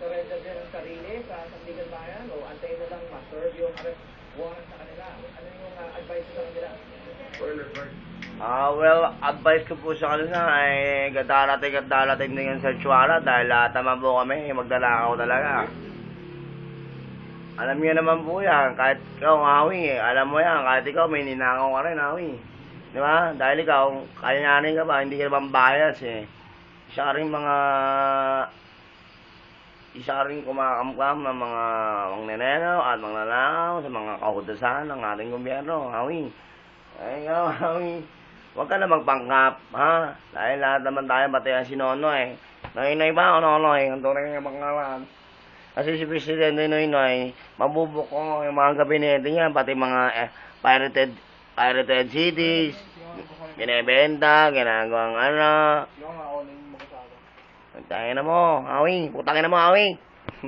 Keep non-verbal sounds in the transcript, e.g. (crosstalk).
surrender din ang sarili sa sandigan bayan o antayin na lang ma-serve yung arrest warrant sa kanila. Ano yung uh, advice sa kanila? Ah, well, advice ko po sa kanila ay gadarating at darating din yung search warrant dahil lahat naman po kami magdalakaw talaga. Alam niyo naman po yan, kahit ikaw, Awi, eh, alam mo yan, kahit ikaw may ninakaw ka rin, Awi. Di ba? Dahil ikaw, kayanin ka ba, hindi ka naman bias eh. Isa ka rin mga, isa rin kumakamkam ng mga mangneneno at mangnanakaw sa mga kahudasan ng ating gobyerno, Awi. Ay, ikaw, (laughs) Awi. Huwag ka na magpangkap, ha? Dahil lahat naman tayo batayan si Nonoy. Noy-noy ba o Nonoy? Ang tunay ng pangalan. Kasi si Presidente Noynoy, mabubuko yung mga gabinete niya, pati mga eh, pirated, pirated cities, binibenta, ginagawang ano. Yung Putangin na mo, awi. Putangin na mo, awi.